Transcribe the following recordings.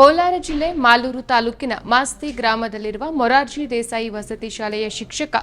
ಕೋಲಾರ ಜಿಲ್ಲೆ ಮಾಲೂರು ತಾಲೂಕಿನ ಮಾಸ್ತಿ ಗ್ರಾಮದಲ್ಲಿರುವ ಮೊರಾರ್ಜಿ ದೇಸಾಯಿ ವಸತಿ ಶಾಲೆಯ ಶಿಕ್ಷಕ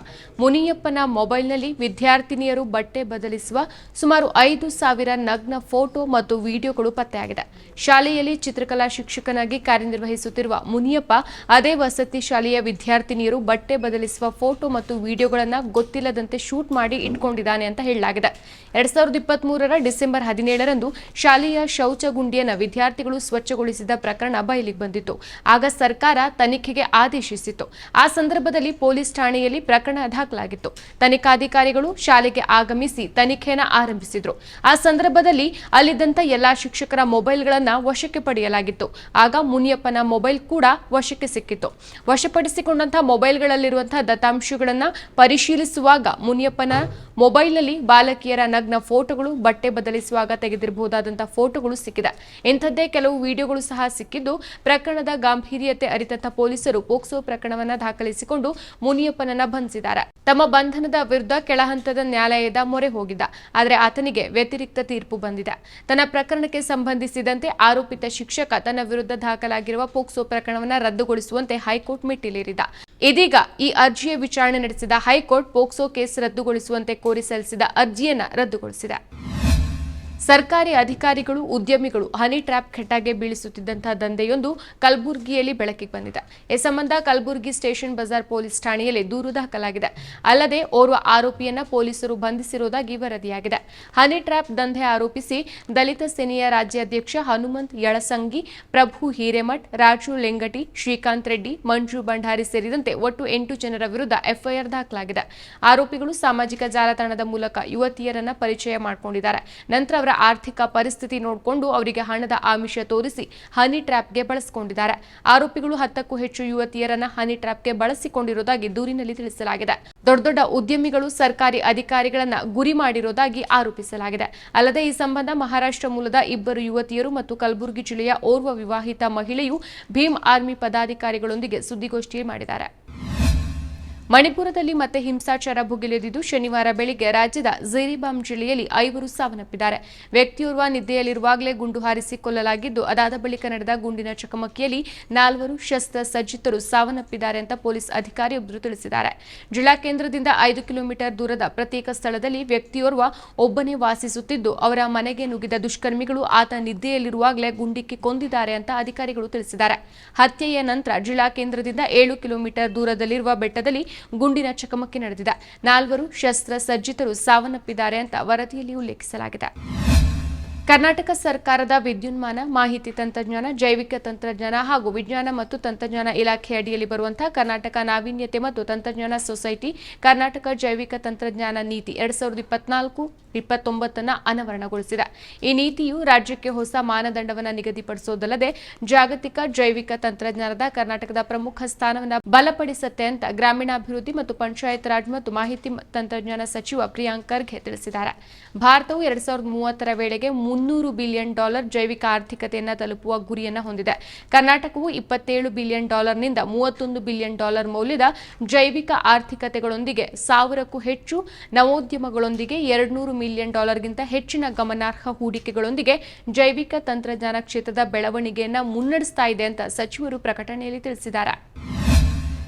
ಮುನಿಯಪ್ಪನ ಮೊಬೈಲ್ನಲ್ಲಿ ವಿದ್ಯಾರ್ಥಿನಿಯರು ಬಟ್ಟೆ ಬದಲಿಸುವ ಸುಮಾರು ಐದು ಸಾವಿರ ನಗ್ನ ಫೋಟೋ ಮತ್ತು ವಿಡಿಯೋಗಳು ಪತ್ತೆಯಾಗಿದೆ. ಶಾಲೆಯಲ್ಲಿ ಚಿತ್ರಕಲಾ ಶಿಕ್ಷಕನಾಗಿ ಕಾರ್ಯನಿರ್ವಹಿಸುತ್ತಿರುವ ಮುನಿಯಪ್ಪ, ಅದೇ ವಸತಿ ಶಾಲೆಯ ವಿದ್ಯಾರ್ಥಿನಿಯರು ಬಟ್ಟೆ ಬದಲಿಸುವ ಫೋಟೋ ಮತ್ತು ವಿಡಿಯೋಗಳನ್ನು ಗೊತ್ತಿಲ್ಲದಂತೆ ಶೂಟ್ ಮಾಡಿ ಇಟ್ಕೊಂಡಿದ್ದಾನೆ ಅಂತ ಹೇಳಲಾಗಿದೆ. ಎರಡ್ ಸಾವಿರದ ಇಪ್ಪತ್ಮೂರರ ಡಿಸೆಂಬರ್ ಹದಿನೇಳರಂದು ಶಾಲೆಯ ಶೌಚಗುಂಡಿಯನ್ನು ವಿದ್ಯಾರ್ಥಿಗಳು ಸ್ವಚ್ಛಗೊಳಿಸಿದ ಪ್ರಕರಣ ಬಯಲಿಗೆ ಬಂದಿತ್ತು. ಆಗ ಸರ್ಕಾರ ತನಿಖೆಗೆ ಆದೇಶಿಸಿತ್ತು. ಆ ಸಂದರ್ಭದಲ್ಲಿ ಪೊಲೀಸ್ ಠಾಣೆಯಲ್ಲಿ ಪ್ರಕರಣ ದಾಖಲಾಗಿತ್ತು. ತನಿಖಾಧಿಕಾರಿಗಳು ಶಾಲೆಗೆ ಆಗಮಿಸಿ ತನಿಖೆಯನ್ನು ಆರಂಭಿಸಿದ್ರು. ಆ ಸಂದರ್ಭದಲ್ಲಿ ಅಲ್ಲಿದ್ದಂತ ಎಲ್ಲಾ ಶಿಕ್ಷಕರ ಮೊಬೈಲ್ಗಳನ್ನ ವಶಕ್ಕೆ ಪಡೆಯಲಾಗಿತ್ತು. ಆಗ ಮುನಿಯಪ್ಪನ ಮೊಬೈಲ್ ಕೂಡ ವಶಕ್ಕೆ ಸಿಕ್ಕಿತ್ತು. ವಶಪಡಿಸಿಕೊಂಡಂತಹ ಮೊಬೈಲ್ಗಳಲ್ಲಿರುವಂತಹ ದತ್ತಾಂಶಗಳನ್ನ ಪರಿಶೀಲಿಸುವಾಗ ಮುನಿಯಪ್ಪನ ಮೊಬೈಲ್ನಲ್ಲಿ ಬಾಲಕಿಯರ ನಗ್ನ ಫೋಟೋಗಳು, ಬಟ್ಟೆ ಬದಲಿಸುವಾಗ ತೆಗೆದಿರಬಹುದಾದಂತಹ ಫೋಟೋಗಳು ಸಿಕ್ಕಿದೆ. ಇಂಥದ್ದೇ ಕೆಲವು ವಿಡಿಯೋಗಳು ಸಹ ಸಿಕ್ಕಿದ್ದು ಪ್ರಕರಣದ ಗಾಂಭೀರ್ಯತೆ ಅರಿತಂತ ಪೊಲೀಸರು ಪೋಕ್ಸೋ ಪ್ರಕರಣವನ್ನ ದಾಖಲಿಸಿಕೊಂಡು ಮುನಿಯಪ್ಪನನ್ನ ಬಂಧಿಸಿದ್ದಾರೆ. ತಮ್ಮ ಬಂಧನದ ವಿರುದ್ಧ ಕೆಳಹಂತದ ನ್ಯಾಯಾಲಯದ ಮೊರೆ ಹೋಗಿದ್ದ. ಆದರೆ ಆತನಿಗೆ ವ್ಯತಿರಿಕ್ತ ತೀರ್ಪು ಬಂದಿದೆ. ತನ್ನ ಪ್ರಕರಣಕ್ಕೆ ಸಂಬಂಧಿಸಿದಂತೆ ಆರೋಪಿತ ಶಿಕ್ಷಕ ತನ್ನ ವಿರುದ್ಧ ದಾಖಲಾಗಿರುವ ಪೋಕ್ಸೋ ಪ್ರಕರಣವನ್ನ ರದ್ದುಗೊಳಿಸುವಂತೆ ಹೈಕೋರ್ಟ್ ಮೆಟ್ಟಿಲೇರಿದ. ಇದೀಗ ಈ ಅರ್ಜಿಯ ವಿಚಾರಣೆ ನಡೆಸಿದ ಹೈಕೋರ್ಟ್ ಪೋಕ್ಸೋ ಕೇಸ್ ರದ್ದುಗೊಳಿಸುವಂತೆ ಕೋರಿ ಸಲ್ಲಿಸಿದ ಅರ್ಜಿಯನ್ನ ರದ್ದುಗೊಳಿಸಿದೆ. ಸರ್ಕಾರಿ ಅಧಿಕಾರಿಗಳು, ಉದ್ಯಮಿಗಳು ಹನಿ ಟ್ರ್ಯಾಪ್ ಖೆಟ್ಟಾಗೆ ಬೀಳಿಸುತ್ತಿದ್ದಂತಹ ದಂಧೆಯೊಂದು ಕಲಬುರಗಿಯಲ್ಲಿ ಬೆಳಕಿಗೆ ಬಂದಿದೆ. ಈ ಸಂಬಂಧ ಕಲಬುರಗಿ ಸ್ಟೇಷನ್ ಬಜಾರ್ ಪೊಲೀಸ್ ಠಾಣೆಯಲ್ಲಿ ದೂರು ದಾಖಲಾಗಿದೆ. ಅಲ್ಲದೆ ಓರ್ವ ಆರೋಪಿಯನ್ನ ಪೊಲೀಸರು ಬಂಧಿಸಿರುವುದಾಗಿ ವರದಿಯಾಗಿದೆ. ಹನಿ ಟ್ರ್ಯಾಪ್ ದಂಧೆ ಆರೋಪಿಸಿ ದಲಿತ ಸೇನೆಯ ರಾಜ್ಯಾಧ್ಯಕ್ಷ ಹನುಮಂತ್ ಯಳಸಂಗಿ, ಪ್ರಭು ಹಿರೇಮಠ್, ರಾಜು ಲೆಂಗಟಿ, ಶ್ರೀಕಾಂತ್ ರೆಡ್ಡಿ, ಮಂಜು ಭಂಡಾರಿ ಸೇರಿದಂತೆ ಒಟ್ಟು ಎಂಟು ಜನರ ವಿರುದ್ಧ ಎಫ್ಐಆರ್ ದಾಖಲಾಗಿದೆ. ಆರೋಪಿಗಳು ಸಾಮಾಜಿಕ ಜಾಲತಾಣದ ಮೂಲಕ ಯುವತಿಯರನ್ನ ಪರಿಚಯ ಮಾಡಿಕೊಂಡಿದ್ದಾರೆ. ನಂತರ ಅವರ ಆರ್ಥಿಕ ಪರಿಸ್ಥಿತಿ ನೋಡಿಕೊಂಡು ಅವರಿಗೆ ಹಣದ ಆಮಿಷ ತೋರಿಸಿ ಹನಿ ಟ್ರ್ಯಾಪ್ಗೆ ಬಳಸಿಕೊಂಡಿದ್ದಾರೆ. ಆರೋಪಿಗಳು ಹತ್ತಕ್ಕೂ ಹೆಚ್ಚು ಯುವತಿಯರನ್ನ ಹನಿ ಟ್ರ್ಯಾಪ್ಗೆ ಬಳಸಿಕೊಂಡಿರುವುದಾಗಿ ದೂರಿನಲ್ಲಿ ತಿಳಿಸಲಾಗಿದೆ. ದೊಡ್ಡ ದೊಡ್ಡ ಉದ್ಯಮಿಗಳು ಸರ್ಕಾರಿ ಅಧಿಕಾರಿಗಳನ್ನ ಗುರಿ ಮಾಡಿರುವುದಾಗಿ ಆರೋಪಿಸಲಾಗಿದೆ. ಅಲ್ಲದೆ ಈ ಸಂಬಂಧ ಮಹಾರಾಷ್ಟ್ರ ಮೂಲದ ಇಬ್ಬರು ಯುವತಿಯರು ಮತ್ತು ಕಲಬುರಗಿ ಜಿಲ್ಲೆಯ ಓರ್ವ ವಿವಾಹಿತ ಮಹಿಳೆಯು ಭೀಮ್ ಆರ್ಮಿ ಪದಾಧಿಕಾರಿಗಳೊಂದಿಗೆ ಸುದ್ದಿಗೋಷ್ಠಿ ಮಾಡಿದ್ದಾರೆ. ಮಣಿಪುರದಲ್ಲಿ ಮತ್ತೆ ಹಿಂಸಾಚಾರ ಭುಗಿಲೆದಿದ್ದು ಶನಿವಾರ ಬೆಳಿಗ್ಗೆ ರಾಜ್ಯದ ಝೇರಿಬಾಮ್ ಜಿಲ್ಲೆಯಲ್ಲಿ ಐವರು ಸಾವನ್ನಪ್ಪಿದ್ದಾರೆ. ವ್ಯಕ್ತಿಯೋರ್ವ ನಿದ್ದೆಯಲ್ಲಿರುವಾಗಲೇ ಗುಂಡು ಹಾರಿಸಿ ಕೊಲ್ಲಲಾಗಿದ್ದು, ಅದಾದ ಬಳಿಕ ನಡೆದ ಗುಂಡಿನ ಚಕಮಕಿಯಲ್ಲಿ ನಾಲ್ವರು ಶಸ್ತ್ರ ಸಜ್ಜಿತರು ಸಾವನ್ನಪ್ಪಿದ್ದಾರೆ ಅಂತ ಪೊಲೀಸ್ ಅಧಿಕಾರಿಯೊಬ್ಬರು ತಿಳಿಸಿದ್ದಾರೆ. ಜಿಲ್ಲಾ ಕೇಂದ್ರದಿಂದ ಐದು ಕಿಲೋಮೀಟರ್ ದೂರದ ಪ್ರತ್ಯೇಕ ಸ್ಥಳದಲ್ಲಿ ವ್ಯಕ್ತಿಯೋರ್ವ ಒಬ್ಬನೇ ವಾಸಿಸುತ್ತಿದ್ದು, ಅವರ ಮನೆಗೆ ನುಗ್ಗಿದ ದುಷ್ಕರ್ಮಿಗಳು ಆತ ನಿದ್ದೆಯಲ್ಲಿರುವಾಗಲೇ ಗುಂಡಿಕ್ಕಿ ಕೊಂದಿದ್ದಾರೆ ಅಂತ ಅಧಿಕಾರಿಗಳು ತಿಳಿಸಿದ್ದಾರೆ. ಹತ್ಯೆಯ ನಂತರ ಜಿಲ್ಲಾ ಕೇಂದ್ರದಿಂದ ಏಳು ಕಿಲೋಮೀಟರ್ ದೂರದಲ್ಲಿರುವ ಬೆಟ್ಟದಲ್ಲಿ ಗುಂಡಿನ ಚಕಮಕಿ ನಡೆದಿದೆ. ನಾಲ್ವರು ಶಸ್ತ್ರ ಸಜ್ಜಿತರು ಸಾವನ್ನಪ್ಪಿದ್ದಾರೆ ಅಂತ ವರದಿಯಲ್ಲಿ ಉಲ್ಲೇಖಿಸಲಾಗಿದೆ ಕರ್ನಾಟಕ ಸರ್ಕಾರದ ವಿದ್ಯುನ್ಮಾನ, ಮಾಹಿತಿ ತಂತ್ರಜ್ಞಾನ, ಜೈವಿಕ ತಂತ್ರಜ್ಞಾನ ಹಾಗೂ ವಿಜ್ಞಾನ ಮತ್ತು ತಂತ್ರಜ್ಞಾನ ಇಲಾಖೆ ಅಡಿಯಲ್ಲಿ ಬರುವಂತಹ ಕರ್ನಾಟಕ ನಾವೀನ್ಯತೆ ಮತ್ತು ತಂತ್ರಜ್ಞಾನ ಸೊಸೈಟಿ, ಕರ್ನಾಟಕ ಜೈವಿಕ ತಂತ್ರಜ್ಞಾನ ನೀತಿ ಎರಡ್ ಸಾವಿರದ ಇಪ್ಪತ್ನಾಲ್ಕು, ಇಪ್ಪತ್ತೊಂಬತ್ತನ್ನ ಅನಾವರಣಗೊಳಿಸಿದೆ. ಈ ನೀತಿಯು ರಾಜ್ಯಕ್ಕೆ ಹೊಸ ಮಾನದಂಡವನ್ನು ನಿಗದಿಪಡಿಸುವುದಲ್ಲದೆ ಜಾಗತಿಕ ಜೈವಿಕ ತಂತ್ರಜ್ಞಾನದ ಕರ್ನಾಟಕದ ಪ್ರಮುಖ ಸ್ಥಾನವನ್ನು ಬಲಪಡಿಸುತ್ತೆ ಅಂತ ಗ್ರಾಮೀಣಾಭಿವೃದ್ಧಿ ಮತ್ತು ಪಂಚಾಯತ್ ರಾಜ್ ಮತ್ತು ಮಾಹಿತಿ ತಂತ್ರಜ್ಞಾನ ಸಚಿವ ಪ್ರಿಯಾಂಕ್ ಖರ್ಗೆ ತಿಳಿಸಿದ್ದಾರೆ. ಭಾರತವು ಎರಡ್ ಸಾವಿರದ ಮೂವತ್ತರ ವೇಳೆಗೆ ಮುನ್ನೂರು ಬಿಲಿಯನ್ ಡಾಲರ್ ಜೈವಿಕ ಆರ್ಥಿಕತೆಯನ್ನು ತಲುಪುವ ಗುರಿಯನ್ನು ಹೊಂದಿದೆ. ಕರ್ನಾಟಕವು ಇಪ್ಪತ್ತೇಳು ಬಿಲಿಯನ್ ಡಾಲರ್ನಿಂದ ಮೂವತ್ತೊಂದು ಬಿಲಿಯನ್ ಡಾಲರ್ ಮೌಲ್ಯದ ಜೈವಿಕ ಆರ್ಥಿಕತೆಗಳೊಂದಿಗೆ ಸಾವಿರಕ್ಕೂ ಹೆಚ್ಚು ನವೋದ್ಯಮಗಳೊಂದಿಗೆ ಎರಡ್ನೂರು ಮಿಲಿಯನ್ ಡಾಲರ್ಗಿಂತ ಹೆಚ್ಚಿನ ಗಮನಾರ್ಹ ಹೂಡಿಕೆಗಳೊಂದಿಗೆ ಜೈವಿಕ ತಂತ್ರಜ್ಞಾನ ಕ್ಷೇತ್ರದ ಬೆಳವಣಿಗೆಯನ್ನು ಮುನ್ನಡೆಸ್ತಾ ಇದೆ ಅಂತ ಸಚಿವರು ಪ್ರಕಟಣೆಯಲ್ಲಿ ತಿಳಿಸಿದ್ದಾರೆ.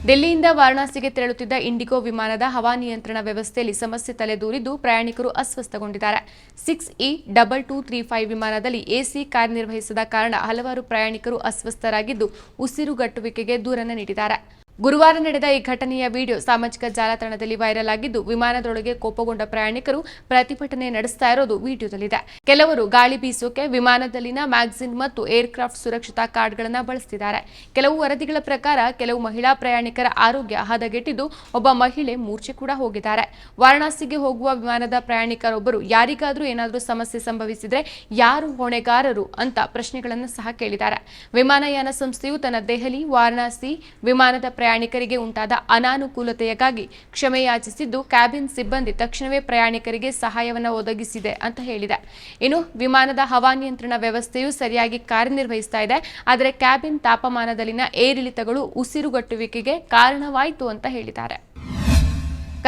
ದಿಲ್ಲಿಯಿಂದ ವಾರಣಾಸಿಗೆ ತೆರಳುತ್ತಿದ್ದ ಇಂಡಿಗೋ ವಿಮಾನದ ಹವಾನಿಯಂತ್ರಣ ವ್ಯವಸ್ಥೆಯಲ್ಲಿ ಸಮಸ್ಯೆ ತಲೆದೂರಿದ್ದು ಪ್ರಯಾಣಿಕರು ಅಸ್ವಸ್ಥಗೊಂಡಿದ್ದಾರೆ. Six E double two three five ವಿಮಾನದಲ್ಲಿ ಎಸಿ ಕಾರ್ಯನಿರ್ವಹಿಸದ ಕಾರಣ ಹಲವಾರು ಪ್ರಯಾಣಿಕರು ಅಸ್ವಸ್ಥರಾಗಿದ್ದು ಉಸಿರುಗಟ್ಟುವಿಕೆಗೆ ದೂರನ್ನು ನೀಡಿದ್ದಾರೆ. ಗುರುವಾರ ನಡೆದ ಈ ಘಟನೆಯ ವಿಡಿಯೋ ಸಾಮಾಜಿಕ ಜಾಲತಾಣದಲ್ಲಿ ವೈರಲ್ ಆಗಿದ್ದು, ವಿಮಾನದೊಳಗೆ ಕೋಪಗೊಂಡ ಪ್ರಯಾಣಿಕರು ಪ್ರತಿಭಟನೆ ನಡೆಸ್ತಾ ಇರೋದು ವಿಡಿಯೋದಲ್ಲಿದೆ. ಕೆಲವರು ಗಾಳಿ ಬೀಸೋಕೆ ವಿಮಾನದಲ್ಲಿನ ಮ್ಯಾಗ್ಝಿನ್ ಮತ್ತು ಏರ್ಕ್ರಾಫ್ಟ್ ಸುರಕ್ಷತಾ ಕಾರ್ಡ್ಗಳನ್ನು ಬಳಸುತ್ತಿದ್ದಾರೆ ಕೆಲವು ವರದಿಗಳ ಪ್ರಕಾರ, ಕೆಲವು ಮಹಿಳಾ ಪ್ರಯಾಣಿಕರ ಆರೋಗ್ಯ ಹದಗೆಟ್ಟಿದ್ದು, ಒಬ್ಬ ಮಹಿಳೆ ಮೂರ್ಛೆ ಕೂಡ ಹೋಗಿದ್ದಾರೆ. ವಾರಣಾಸಿಗೆ ಹೋಗುವ ವಿಮಾನದ ಪ್ರಯಾಣಿಕರೊಬ್ಬರು ಯಾರಿಗಾದರೂ ಏನಾದರೂ ಸಮಸ್ಯೆ ಸಂಭವಿಸಿದ್ರೆ ಯಾರು ಹೊಣೆಗಾರರು ಅಂತ ಪ್ರಶ್ನೆಗಳನ್ನು ಸಹ ಕೇಳಿದ್ದಾರೆ. ವಿಮಾನಯಾನ ಸಂಸ್ಥೆಯು ತನ್ನ ದೆಹಲಿ, ವಾರಣಾಸಿ ವಿಮಾನದ ಪ್ರಯಾಣಿಕರಿಗೆ ಉಂಟಾದ ಅನಾನುಕೂಲತೆಯಾಗಿ ಕ್ಷಮೆ ಯಾಚಿಸಿದ್ದು ಕ್ಯಾಬಿನ್ ಸಿಬ್ಬಂದಿ ತಕ್ಷಣವೇ ಪ್ರಯಾಣಿಕರಿಗೆ ಸಹಾಯವನ್ನು ಒದಗಿಸಿದೆ ಅಂತ ಹೇಳಿದೆ. ಇನ್ನು ವಿಮಾನದ ಹವಾನಿಯಂತ್ರಣ ವ್ಯವಸ್ಥೆಯು ಸರಿಯಾಗಿ ಕಾರ್ಯನಿರ್ವಹಿಸ್ತಾ ಇದೆ. ಆದರೆ ಕ್ಯಾಬಿನ್ ತಾಪಮಾನದಲ್ಲಿನ ಏರಿಳಿತಗಳು ಉಸಿರುಗಟ್ಟುವಿಕೆಗೆ ಕಾರಣವಾಯಿತು ಅಂತ ಹೇಳಿದ್ದಾರೆ.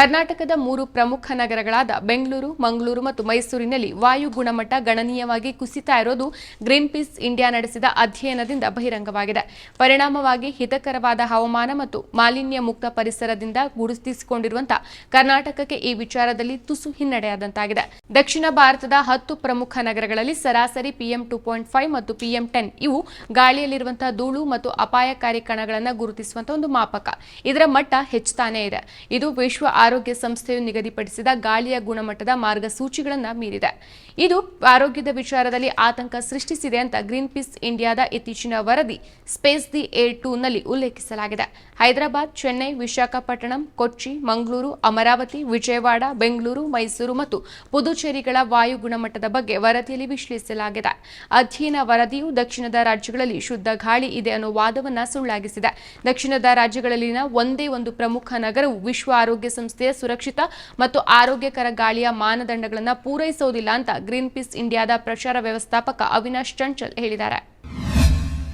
ಕರ್ನಾಟಕದ ಮೂರು ಪ್ರಮುಖ ನಗರಗಳಾದ ಬೆಂಗಳೂರು, ಮಂಗಳೂರು ಮತ್ತು ಮೈಸೂರಿನಲ್ಲಿ ವಾಯು ಗುಣಮಟ್ಟ ಗಣನೀಯವಾಗಿ ಕುಸಿತಾ ಇರೋದು ಗ್ರೀನ್ ಪೀಸ್ ಇಂಡಿಯಾ ನಡೆಸಿದ ಅಧ್ಯಯನದಿಂದ ಬಹಿರಂಗವಾಗಿದೆ. ಪರಿಣಾಮವಾಗಿ ಹಿತಕರವಾದ ಹವಾಮಾನ ಮತ್ತು ಮಾಲಿನ್ಯ ಮುಕ್ತ ಪರಿಸರದಿಂದ ಗುರುತಿಸಿಕೊಂಡಿರುವಂತಹ ಕರ್ನಾಟಕಕ್ಕೆ ಈ ವಿಚಾರದಲ್ಲಿ ತುಸು ಹಿನ್ನಡೆಯಾದಂತಾಗಿದೆ. ದಕ್ಷಿಣ ಭಾರತದ ಹತ್ತು ಪ್ರಮುಖ ನಗರಗಳಲ್ಲಿ ಸರಾಸರಿ ಪಿಎಂ ಟೂ ಪಾಯಿಂಟ್ ಫೈವ್ ಮತ್ತು ಪಿಎಂ ಟೆನ್ ಇವು ಗಾಳಿಯಲ್ಲಿರುವಂತಹ ಧೂಳು ಮತ್ತು ಅಪಾಯಕಾರಿ ಕಣಗಳನ್ನು ಗುರುತಿಸುವಂತಹ ಒಂದು ಮಾಪಕ. ಇದರ ಮಟ್ಟ ಹೆಚ್ಚುತ್ತಾನೇ ಇದೆ. ಇದು ವಿಶ್ವ ಆರೋಗ್ಯ ಸಂಸ್ಥೆಯು ನಿಗದಿಪಡಿಸಿದ ಗಾಳಿಯ ಗುಣಮಟ್ಟದ ಮಾರ್ಗಸೂಚಿಗಳನ್ನು ಮೀರಿದೆ. ಇದು ಆರೋಗ್ಯದ ವಿಚಾರದಲ್ಲಿ ಆತಂಕ ಸೃಷ್ಟಿಸಿದೆ ಅಂತ ಗ್ರೀನ್ ಪೀಸ್ ಇಂಡಿಯಾದ ಇತ್ತೀಚಿನ ವರದಿ ಸ್ಪೇಸ್ ದಿ ಏರ್ ಟೂನಲ್ಲಿ ಉಲ್ಲೇಖಿಸಲಾಗಿದೆ. ಹೈದರಾಬಾದ್, ಚೆನ್ನೈ, ವಿಶಾಖಪಟ್ಟಣಂ, ಕೊಚ್ಚಿ, ಮಂಗಳೂರು, ಅಮರಾವತಿ, ವಿಜಯವಾಡ, ಬೆಂಗಳೂರು, ಮೈಸೂರು ಮತ್ತು ಪುದುಚೇರಿಗಳ ವಾಯು ಗುಣಮಟ್ಟದ ಬಗ್ಗೆ ವರದಿಯಲ್ಲಿ ವಿಶ್ಲೇಷಿಸಲಾಗಿದೆ. ಅಧ್ಯಯನ ವರದಿಯು ದಕ್ಷಿಣದ ರಾಜ್ಯಗಳಲ್ಲಿ ಶುದ್ಧ ಗಾಳಿ ಇದೆ ಅನ್ನೋ ವಾದವನ್ನು ಸುಳ್ಳಾಗಿಸಿದೆ. ದಕ್ಷಿಣದ ರಾಜ್ಯಗಳಲ್ಲಿನ ಒಂದೇ ಒಂದು ಪ್ರಮುಖ ನಗರವು ವಿಶ್ವ ಆರೋಗ್ಯ ಸಂಸ್ಥೆಯ ಸುರಕ್ಷಿತ ಮತ್ತು ಆರೋಗ್ಯಕರ ಗಾಳಿಯ ಮಾನದಂಡಗಳನ್ನು ಪೂರೈಸುವುದಿಲ್ಲ ಅಂತ ಗ್ರೀನ್ ಪೀಸ್ ಇಂಡಿಯಾದ ಪ್ರಚಾರ ವ್ಯವಸ್ಥಾಪಕ ಅವಿನಾಶ್ ಚಂಚಲ್ ಹೇಳಿದ್ದಾರೆ.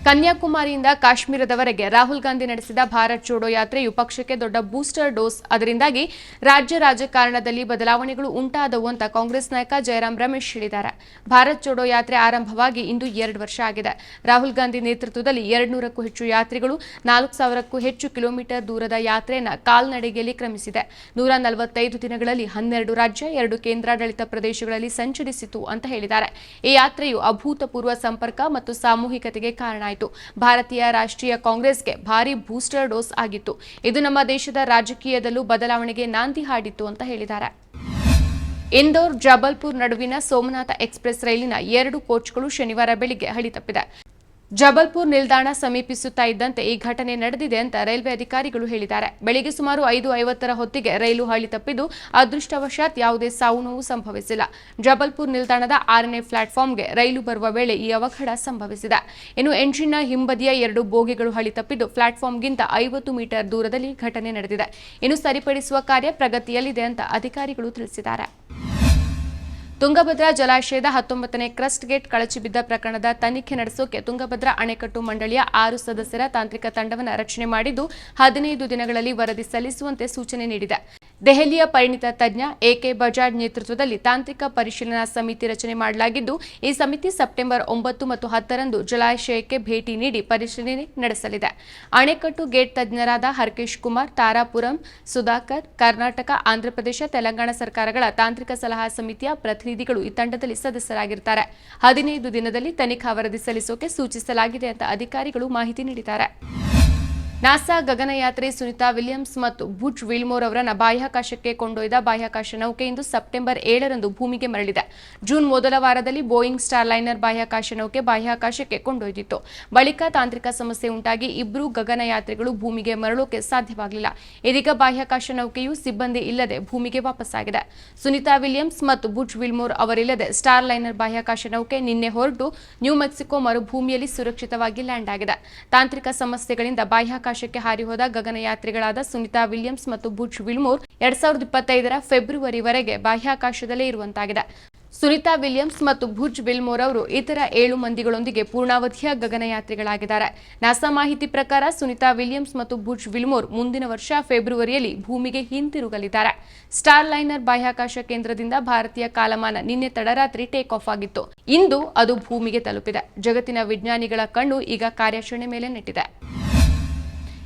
ಕನ್ಯಾಕುಮಾರಿಯಿಂದ ಕಾಶ್ಮೀರದವರೆಗೆ ರಾಹುಲ್ ಗಾಂಧಿ ನಡೆಸಿದ ಭಾರತ್ ಜೋಡೋ ಯಾತ್ರೆಯು ಪಕ್ಷಕ್ಕೆ ದೊಡ್ಡ ಬೂಸ್ಟರ್ ಡೋಸ್. ಅದರಿಂದಾಗಿ ರಾಜ್ಯ ರಾಜಕಾರಣದಲ್ಲಿ ಬದಲಾವಣೆಗಳು ಉಂಟಾದವು ಅಂತ ಕಾಂಗ್ರೆಸ್ ನಾಯಕ ಜಯರಾಮ್ ರಮೇಶ್ ಹೇಳಿದ್ದಾರೆ. ಭಾರತ್ ಜೋಡೋ ಯಾತ್ರೆ ಆರಂಭವಾಗಿ ಇಂದು ಎರಡು ವರ್ಷ ಆಗಿದೆ. ರಾಹುಲ್ ಗಾಂಧಿ ನೇತೃತ್ವದಲ್ಲಿ ಎರಡ್ನೂರಕ್ಕೂ ಹೆಚ್ಚು ಯಾತ್ರಿಗಳು, ನಾಲ್ಕು ಸಾವಿರಕ್ಕೂ ಹೆಚ್ಚು ಕಿಲೋಮೀಟರ್ ದೂರದ ಯಾತ್ರೆಯನ್ನು ಕಾಲ್ನಡಿಗೆಯಲ್ಲಿ ಕ್ರಮಿಸಿದೆ. ನೂರ ನಲವತ್ತೈದು ದಿನಗಳಲ್ಲಿ ಹನ್ನೆರಡು ರಾಜ್ಯ, ಎರಡು ಕೇಂದ್ರಾಡಳಿತ ಪ್ರದೇಶಗಳಲ್ಲಿ ಸಂಚರಿಸಿತು ಅಂತ ಹೇಳಿದ್ದಾರೆ. ಈ ಯಾತ್ರೆಯು ಅಭೂತಪೂರ್ವ ಸಂಪರ್ಕ ಮತ್ತು ಸಾಮೂಹಿಕತೆಗೆ ಕಾರಣ ಭಾರತೀಯ ರಾಷ್ಟ್ರೀಯ ಕಾಂಗ್ರೆಸ್ಗೆ ಭಾರಿ ಬೂಸ್ಟರ್ ಡೋಸ್ ಆಗಿತ್ತು. ಇದು ನಮ್ಮ ದೇಶದ ರಾಜಕೀಯದಲ್ಲೂ ಬದಲಾವಣೆಗೆ ನಾಂದಿ ಹಾಡಿತ್ತು ಅಂತ ಹೇಳಿದ್ದಾರೆ. ಇಂದೋರ್ ಜಬಲ್ಪುರ್ ನಡುವಿನ ಸೋಮನಾಥ ಎಕ್ಸ್ಪ್ರೆಸ್ ರೈಲಿನ ಎರಡು ಕೋಚ್ಗಳು ಶನಿವಾರ ಬೆಳಿಗ್ಗೆ ಹಳಿ ತಪ್ಪಿದೆ ಜಬಲ್ಪುರ್ ನಿಲ್ದಾಣ ಸಮೀಪಿಸುತ್ತಾ ಇದ್ದಂತೆ ಈ ಘಟನೆ ನಡೆದಿದೆ ಅಂತ ರೈಲ್ವೆ ಅಧಿಕಾರಿಗಳು ಹೇಳಿದ್ದಾರೆ. ಬೆಳಿಗ್ಗೆ ಸುಮಾರು ಐದು ಐವತ್ತರ ಹೊತ್ತಿಗೆ ರೈಲು ಹಳಿ ತಪ್ಪಿದ್ದು ಅದೃಷ್ಟವಶಾತ್ ಯಾವುದೇ ಸಾವು ನೋವು ಸಂಭವಿಸಿಲ್ಲ. ಜಬಲ್ಪುರ್ ನಿಲ್ದಾಣದ ಆರನೇ ಪ್ಲಾಟ್ಫಾರ್ಮ್ಗೆ ರೈಲು ಬರುವ ವೇಳೆ ಈ ಅವಘಡ ಸಂಭವಿಸಿದೆ. ಇನ್ನು ಎಂಜಿನ್ನ ಹಿಂಬದಿಯ ಎರಡು ಬೋಗಿಗಳು ಹಳಿ ತಪ್ಪಿದ್ದು ಪ್ಲಾಟ್ಫಾರ್ಮ್ಗಿಂತ ಐವತ್ತು ಮೀಟರ್ ದೂರದಲ್ಲಿ ಘಟನೆ ನಡೆದಿದೆ. ಇನ್ನು ಸರಿಪಡಿಸುವ ಕಾರ್ಯ ಪ್ರಗತಿಯಲ್ಲಿದೆ ಅಂತ ಅಧಿಕಾರಿಗಳು ತಿಳಿಸಿದ್ದಾರೆ. ತುಂಗಭದ್ರಾ ಜಲಾಶಯದ ಹತ್ತೊಂಬತ್ತನೇ ಕ್ರಸ್ಟ್ ಗೇಟ್ ಕಳಚಿಬಿದ್ದ ಪ್ರಕರಣದ ತನಿಖೆ ನಡೆಸೋಕೆ ತುಂಗಭದ್ರಾ ಅಣೆಕಟ್ಟು ಮಂಡಳಿಯ ಆರು ಸದಸ್ಯರ ತಾಂತ್ರಿಕ ತಂಡವನ್ನು ರಚನೆ ಮಾಡಿದ್ದು ಹದಿನೈದು ದಿನಗಳಲ್ಲಿ ವರದಿ ಸಲ್ಲಿಸುವಂತೆ ಸೂಚನೆ ನೀಡಿದೆ. ದೆಹಲಿಯ ಪರಿಣಿತ ತಜ್ಞ ಎಕೆ ಬಜಾಜ್ ನೇತೃತ್ವದಲ್ಲಿ ತಾಂತ್ರಿಕ ಪರಿಶೀಲನಾ ಸಮಿತಿ ರಚನೆ ಮಾಡಲಾಗಿದ್ದು, ಈ ಸಮಿತಿ ಸೆಪ್ಟೆಂಬರ್ ಒಂಬತ್ತು ಮತ್ತು ಹತ್ತರಂದು ಜಲಾಶಯಕ್ಕೆ ಭೇಟಿ ನೀಡಿ ಪರಿಶೀಲನೆ ನಡೆಸಲಿದೆ. ಅಣೆಕಟ್ಟು ಗೇಟ್ ತಜ್ಞರಾದ ಹರ್ಕೇಶ್ ಕುಮಾರ್, ತಾರಾಪುರಂ, ಸುಧಾಕರ್, ಕರ್ನಾಟಕ ಆಂಧ್ರಪ್ರದೇಶ ತೆಲಂಗಾಣ ಸರ್ಕಾರಗಳ ತಾಂತ್ರಿಕ ಸಲಹಾ ಸಮಿತಿಯ ಪ್ರತಿನಿಧಿಗಳು ಈ ತಂಡದಲ್ಲಿ ಸದಸ್ಯರಾಗಿರ್ತಾರೆ. ಹದಿನೈದು ದಿನದಲ್ಲಿ ತನಿಖಾ ವರದಿ ಸಲ್ಲಿಸೋಕೆ ಸೂಚಿಸಲಾಗಿದೆ ಅಂತ ಅಧಿಕಾರಿಗಳು ಮಾಹಿತಿ ನೀಡಿದ್ದಾರೆ. ನಾಸಾ ಗಗನಯಾತ್ರಿ ಸುನಿತಾ ವಿಲಿಯಮ್ಸ್ ಮತ್ತು ಬುಚ್ ವಿಲ್ಮೋರ್ ಅವರನ್ನ ಬಾಹ್ಯಾಕಾಶಕ್ಕೆ ಕೊಂಡೊಯ್ದ ಬಾಹ್ಯಾಕಾಶ ನೌಕೆ ಇಂದು ಸೆಪ್ಟೆಂಬರ್ ಏಳರಂದು ಭೂಮಿಗೆ ಮರಳಿದೆ. ಜೂನ್ ಮೊದಲ ವಾರದಲ್ಲಿ ಬೋಯಿಂಗ್ ಸ್ಟಾರ್ ಲೈನರ್ ಬಾಹ್ಯಾಕಾಶ ನೌಕೆ ಬಾಹ್ಯಾಕಾಶಕ್ಕೆ ಕೊಂಡೊಯ್ದಿತ್ತು. ಬಳಿಕ ತಾಂತ್ರಿಕ ಸಮಸ್ಯೆ ಉಂಟಾಗಿ ಇಬ್ಬರು ಗಗನಯಾತ್ರಿಗಳು ಭೂಮಿಗೆ ಮರಳೋಕೆ ಸಾಧ್ಯವಾಗಲಿಲ್ಲ. ಇದೀಗ ಬಾಹ್ಯಾಕಾಶ ನೌಕೆಯು ಸಿಬ್ಬಂದಿ ಇಲ್ಲದೆ ಭೂಮಿಗೆ ವಾಪಸ್ಸಾಗಿದೆ. ಸುನಿತಾ ವಿಲಿಯಮ್ಸ್ ಮತ್ತು ಬುಚ್ ವಿಲ್ಮೋರ್ ಅವರಿಲ್ಲದೆ ಸ್ಟಾರ್ ಲೈನರ್ ಬಾಹ್ಯಾಕಾಶ ನೌಕೆ ನಿನ್ನೆ ಹೊರಟು ನ್ಯೂ ಮೆಕ್ಸಿಕೋ ಮರುಭೂಮಿಯಲ್ಲಿ ಸುರಕ್ಷಿತವಾಗಿ ಲ್ಯಾಂಡ್ ಆಗಿದೆ. ತಾಂತ್ರಿಕ ಸಮಸ್ಯೆಗಳಿಂದ ಬಾಹ್ಯಾಕಾಶಕ್ಕೆ ಹಾರಿ ಹೋದ ಗಗನಯಾತ್ರಿಗಳಾದ ಸುನಿತಾ ವಿಲಿಯಮ್ಸ್ ಮತ್ತು ಬುಚ್ ವಿಲ್ಮೋರ್ ಎರಡ್ ಸಾವಿರದ ಇಪ್ಪತ್ತೈದರ ಫೆಬ್ರವರಿವರೆಗೆ ಬಾಹ್ಯಾಕಾಶದಲ್ಲೇ ಇರುವಂತಾಗಿದೆ. ಸುನಿತಾ ವಿಲಿಯಮ್ಸ್ ಮತ್ತು ಭುಜ್ ವಿಲ್ಮೋರ್ ಅವರು ಇತರ ಏಳು ಮಂದಿಗಳೊಂದಿಗೆ ಪೂರ್ಣಾವಧಿಯ ಗಗನಯಾತ್ರಿಗಳಾಗಿದ್ದಾರೆ. ನಾಸಾ ಮಾಹಿತಿ ಪ್ರಕಾರ ಸುನಿತಾ ವಿಲಿಯಮ್ಸ್ ಮತ್ತು ಭುಜ್ ವಿಲ್ಮೋರ್ ಮುಂದಿನ ವರ್ಷ ಫೆಬ್ರವರಿಯಲ್ಲಿ ಭೂಮಿಗೆ ಹಿಂತಿರುಗಲಿದ್ದಾರೆ. ಸ್ಟಾರ್ ಲೈನರ್ ಬಾಹ್ಯಾಕಾಶ ಕೇಂದ್ರದಿಂದ ಭಾರತೀಯ ಕಾಲಮಾನ ನಿನ್ನೆ ತಡರಾತ್ರಿ ಟೇಕ್ ಆಫ್ ಆಗಿತ್ತು. ಇಂದು ಅದು ಭೂಮಿಗೆ ತಲುಪಿದೆ. ಜಗತ್ತಿನ ವಿಜ್ಞಾನಿಗಳ ಕಣ್ಣು ಈಗ ಕಾರ್ಯಾಚರಣೆ ಮೇಲೆ ನೆಟ್ಟಿದೆ.